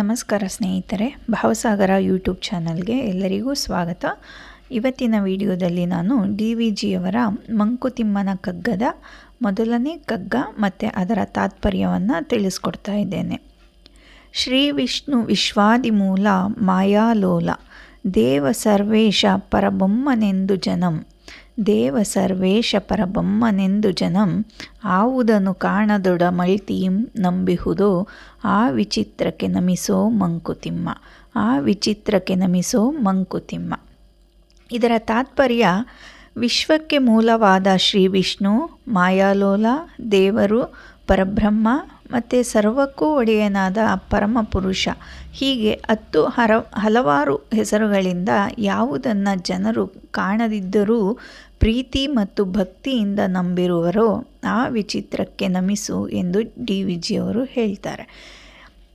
ನಮಸ್ಕಾರ ಸ್ನೇಹಿತರೆ, ಭಾವಸಾಗರ ಯೂಟ್ಯೂಬ್ ಚಾನಲ್ಗೆ ಎಲ್ಲರಿಗೂ ಸ್ವಾಗತ. ಇವತ್ತಿನ ವಿಡಿಯೋದಲ್ಲಿ ನಾನು ಡಿ ವಿ ಜಿಯವರ ಮಂಕುತಿಮ್ಮನ ಕಗ್ಗದ ಮೊದಲನೇ ಕಗ್ಗ ಮತ್ತು ಅದರ ತಾತ್ಪರ್ಯವನ್ನು ತಿಳಿಸ್ಕೊಡ್ತಾ ಇದ್ದೇನೆ. ಶ್ರೀ ವಿಷ್ಣು ವಿಶ್ವಾದಿಮೂಲ ಮಾಯಾಲೋಲ, ದೇವ ಸರ್ವೇಶ ಪರಬೊಮ್ಮನೆಂದು ಜನಂ. ದೇವ ಸರ್ವೇಶ ಪರಬೊಮ್ಮನೆಂದು ಜನಂ, ಆವುದನು ಕಾಣದೊಡ ಮಳ್ತೀಂ ನಂಬಿಹುದೋ, ಆ ವಿಚಿತ್ರಕ್ಕೆ ನಮಿಸೋ ಮಂಕುತಿಮ್ಮ, ಆ ವಿಚಿತ್ರಕ್ಕೆ ನಮಿಸೋ ಮಂಕುತಿಮ್ಮ. ಇದರ ತಾತ್ಪರ್ಯ, ವಿಶ್ವಕ್ಕೆ ಮೂಲವಾದ ಶ್ರೀ ವಿಷ್ಣು, ಮಾಯಾಲೋಲ, ದೇವರು, ಪರಬ್ರಹ್ಮ ಮತ್ತು ಸರ್ವಕ್ಕೂ ಒಡೆಯನಾದ ಪರಮಪುರುಷ. ಹೀಗೆ ಹತ್ತು ಹರ, ಹಲವಾರು ಹೆಸರುಗಳಿಂದ ಯಾವುದನ್ನು ಜನರು ಕಾಣದಿದ್ದರೂ ಪ್ರೀತಿ ಮತ್ತು ಭಕ್ತಿಯಿಂದ ನಂಬಿರುವರೋ ಆ ವಿಚಿತ್ರಕ್ಕೆ ನಮಿಸು ಎಂದು ಡಿ. ವಿಜಿಯವರು ಹೇಳ್ತಾರೆ.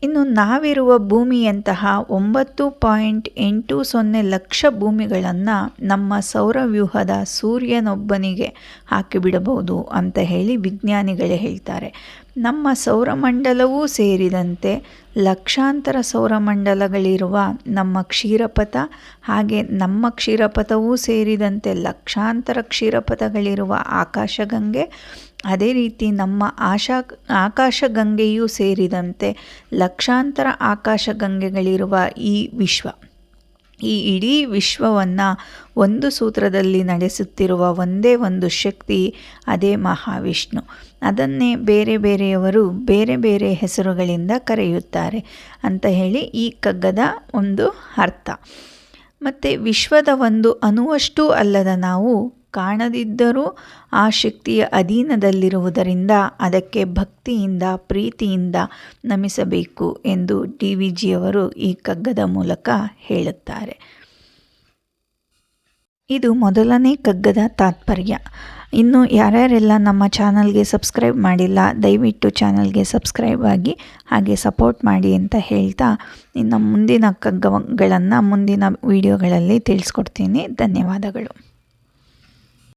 ಇನ್ನು ನಾವಿರುವ ಭೂಮಿಯಂತಹ ಒಂಬತ್ತು ಪಾಯಿಂಟ್ ಎಂಟು ಸೊನ್ನೆ ಲಕ್ಷ ಭೂಮಿಗಳನ್ನು ನಮ್ಮ ಸೌರವ್ಯೂಹದ ಸೂರ್ಯನೊಬ್ಬನಿಗೆ ಹಾಕಿಬಿಡಬಹುದು ಅಂತ ಹೇಳಿ ವಿಜ್ಞಾನಿಗಳೇ ಹೇಳ್ತಾರೆ. ನಮ್ಮ ಸೌರಮಂಡಲವೂ ಸೇರಿದಂತೆ ಲಕ್ಷಾಂತರ ಸೌರಮಂಡಲಗಳಿರುವ ನಮ್ಮ ಕ್ಷೀರಪಥ ಹಾಗೆ ನಮ್ಮ ಕ್ಷೀರಪಥವೂ ಸೇರಿದಂತೆ ಲಕ್ಷಾಂತರ ಕ್ಷೀರಪಥಗಳಿರುವ ಆಕಾಶಗಂಗೆ ಅದೇ ರೀತಿ ನಮ್ಮ ಆಶಾ, ಆಕಾಶಗಂಗೆಯೂ ಸೇರಿದಂತೆ ಲಕ್ಷಾಂತರ ಆಕಾಶಗಂಗೆಗಳಿರುವ ಈ ವಿಶ್ವ, ಈ ಇಡೀ ವಿಶ್ವವನ್ನು ಒಂದು ಸೂತ್ರದಲ್ಲಿ ನಡೆಸುತ್ತಿರುವ ಒಂದೇ ಒಂದು ಶಕ್ತಿ, ಅದೇ ಮಹಾವಿಷ್ಣು. ಅದನ್ನೇ ಬೇರೆ ಬೇರೆಯವರು ಬೇರೆ ಬೇರೆ ಹೆಸರುಗಳಿಂದ ಕರೆಯುತ್ತಾರೆ ಅಂತ ಹೇಳಿ ಈ ಕಗ್ಗದ ಒಂದು ಅರ್ಥ. ಮತ್ತು ವಿಶ್ವದ ಒಂದು ಅಣುವಷ್ಟು ಅಲ್ಲದ ನಾವು ಕಾಣದಿದ್ದರೂ ಆ ಶಕ್ತಿಯ ಅಧೀನದಲ್ಲಿರುವುದರಿಂದ ಅದಕ್ಕೆ ಭಕ್ತಿಯಿಂದ, ಪ್ರೀತಿಯಿಂದ ನಮಿಸಬೇಕು ಎಂದು ಡಿ ವಿ ಜಿಯವರು ಈ ಕಗ್ಗದ ಮೂಲಕ ಹೇಳುತ್ತಾರೆ. ಇದು ಮೊದಲನೇ ಕಗ್ಗದ ತಾತ್ಪರ್ಯ. ಇನ್ನು ಯಾರ್ಯಾರೆಲ್ಲ ನಮ್ಮ ಚಾನಲ್ಗೆ ಸಬ್ಸ್ಕ್ರೈಬ್ ಮಾಡಿಲ್ಲ, ದಯವಿಟ್ಟು ಚಾನಲ್ಗೆ ಸಬ್ಸ್ಕ್ರೈಬ್ ಆಗಿ ಹಾಗೆ ಸಪೋರ್ಟ್ ಮಾಡಿ ಅಂತ ಹೇಳ್ತಾ ಇನ್ನು ಮುಂದಿನ ಕಗ್ಗಗಳನ್ನು, ಮುಂದಿನ ವಿಡಿಯೋಗಳಲ್ಲಿ ತಿಳಿಸ್ಕೊಡ್ತೀನಿ. ಧನ್ಯವಾದಗಳು.